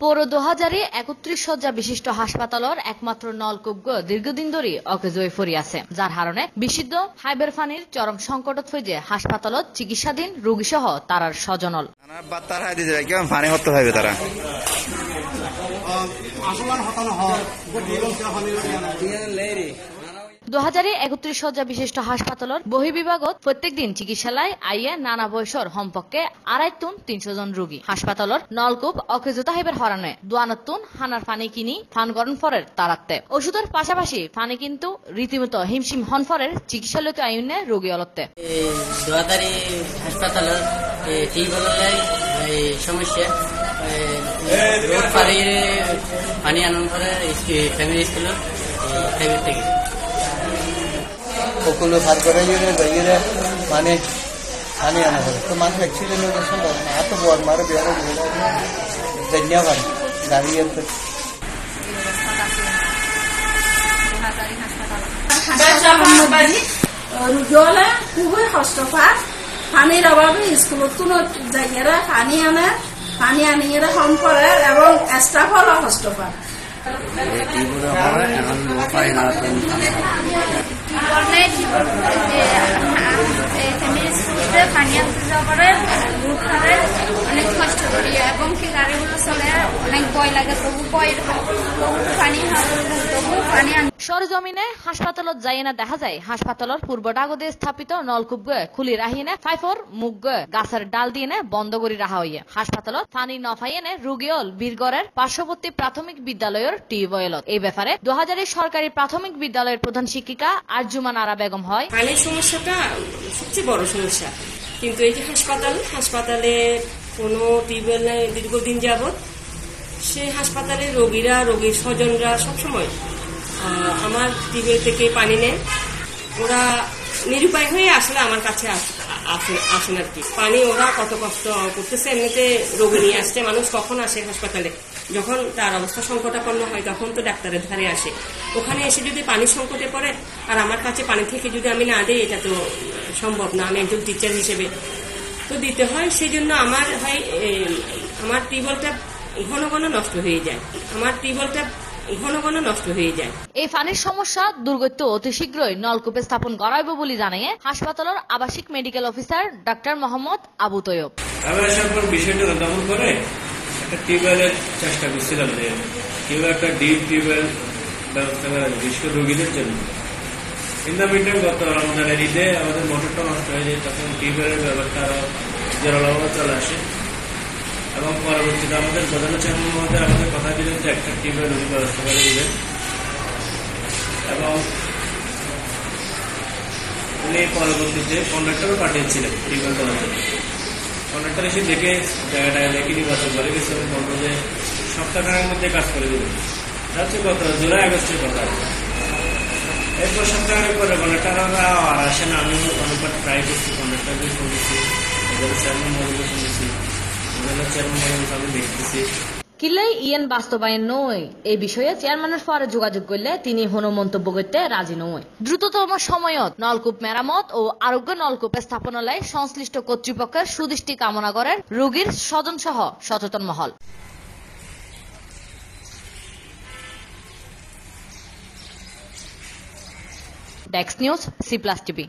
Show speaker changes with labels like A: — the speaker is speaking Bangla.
A: পৌর দোহাজারে একত্রিশ শয্যা বিশিষ্ট হাসপাতালের একমাত্র নলকূপ দীর্ঘদিন ধরে অকেজ ফরি আছে। যার কারণে বিশুদ্ধ হাইবের ফানির চরম সংকটত হয়ে হাসপাতালত চিকিৎসাধীন রোগী সহ তারার স্বজনল।
B: পানি
A: দুহাজারে একত্রিশ শয্যা বিশিষ্ট হাসপাতালত বহিবিভাগত প্রত্যেক দিন চিকিৎসালয় আইয়ে নানা বয়সর সম্পর্কে আড়াই তুন তিনশো জন রোগী। হাসপাতালত নলকূপ অকেজতা হেবের হরানে দুয়ানতুন হানার পানি কিনি ফান গরম ফরের তারাত্তে। ওষুধের পাশাপাশি পানি কিন্তু রীতিমতো হিমশিম হন ফরের চিকিৎসালয়ত আইনে রোগী অলত্তে।
C: দোয়াদারি হাসপাতালত এই সমস্যা পানি আনন্দ ফ্যামিলি স্কুলের থেকে।
D: ওগুলো ভার করে গেলে বাইরে মানে পানি আনা হবে তো মানুষ অ্যাক্সিডেন্ট হয়ে সম্ভব না এত বড় মারে বেরো ধন্যবাদ
E: খুবই পানির অভাবে পানি আনে, পানি আনিয়ে কম করে এবং স্টাফ হলো পায়।
F: অনেক ফ্যামিলি না পানি আনতে যাওয়া পরে রুট করে অনেক কষ্ট করি এবং কি গাড়িগুলো চলে অনেক ভয় লাগে তবু ভয় তবু পানি তবু পানি
A: সরজমিনে হাসপাতালত যাই না দেখা যায়। হাসপাতালত পূর্ব ডাগদে স্থাপিত নলকূপ গয়ে খুলি রাহিনে ফাইফর মুখ গয়ে গাছের ডাল দিয়ে নে বন্ধ করে রাখা হইয়ে। হাসপাতালত পানি নফাইয়েনে রুগীল বীরগড়ের পার্শ্ববর্তী প্রাথমিক বিদ্যালয়ের টিউবওয়েলত। এই ব্যাপারে দু সরকারি প্রাথমিক বিদ্যালয়ের প্রধান শিক্ষিকা আরজুমান আরা বেগম হয়।
G: পানির সমস্যাটা সবচেয়ে বড় সমস্যা। কিন্তু এই যে হাসপাতাল, হাসপাতালে কোনো টিউবওয়েল নাই দীর্ঘদিন যাবৎ। সে হাসপাতালে রোগীরা, রোগীর স্বজনরা সবসময় আমার টিউবওয়েল থেকে পানি নেয়। ওরা নিরুপায় হয়ে আসলে আমার কাছে আস- আসে- আসেন আর কি। পানি ওরা কত কষ্ট করতেছে, এমনিতে রোগী নিয়ে আসছে, মানুষ কখন আসে হাসপাতালে? যখন তার অবস্থা সংকটাপন্ন হয়, তখন তো ডাক্তারের ধারে আসে। ওখানে এসে যদি পানির সংকটে পড়ে, আর আমার কাছে পানি থেকে যদি আমি না দিই, এটা তো সম্ভব না, আমি একজন টিচার হিসেবে। তো দিতে হয় সেই জন্য আমার হয় আমার টিউবওয়েলটা ঘন ঘন নষ্ট হয়ে যায়। আমার টিউবওয়েলটা ঘন ঘন নষ্ট হয়ে যায়।
A: এই পানির সমস্যা দুর্গত্য অতি শীঘ্রই নলকূপে স্থাপন করা হবে বলে জানিয়ে হাসপাতালের আবাসিক medical officer doctor Mohammad Abu Taiyab.
H: আমি আসার পর বিষয়টা তদারক করে একটা টিউবওয়েলের চেষ্টা করছিলাম যে কেউ একটা ডিপ টিউবওয়েল ব্যবস্থা করা বিশেষ রোগীদের জন্য। কিন্তু মিটার গত রমজানের ঈদে আমাদের মোটরটা নষ্ট হয়ে যায় তখন টিউবওয়েলের ব্যাপারটা আরও জোরালোভাবে চলে আসে। এবং পরবর্তীতে আমাদের প্রধান চেয়ারম্যান মহোদয় আমাদের কথা দিলেন যে একটা উনি ব্যবস্থা করে দিবেন। এবং উনি পরবর্তীতে কন্ডাক্টরও পাঠিয়েছিলেন টিউবওয়েল করার জন্য কন্ট্রাক্টর এসে দেখে জায়গাটা দেখে নির্বাচন করে গেছে এবং বলব যে সপ্তাহখানের মধ্যে কাজ করে দেবেন। হচ্ছে কত জুলাই আগস্টের কথা। এরপর সপ্তাহের পরে কন্ট্রাক্টর আর আসে না আমি অনেকবার ট্রাই করছি কন্ট্রাক্টরকে শুনেছি এদের চেয়ারম্যান মহলকে শুনেছি
A: কিল্লাই ইয়েন বাস্তবায়ন নয়। এই বিষয়ে চেয়ারম্যানের পরে যোগাযোগ করলে তিনি হন মন্তব্য করতে রাজি নয়। দ্রুততম সময়ত নলকূপ মেরামত ও আরোগ্য নলকূপ স্থাপনালয় সংশ্লিষ্ট কর্তৃপক্ষের সুদৃষ্টি কামনা করেন রোগীর স্বজন সহ সচেতন মহল। ডেক্স নিউজ, সি প্লাস টিভি।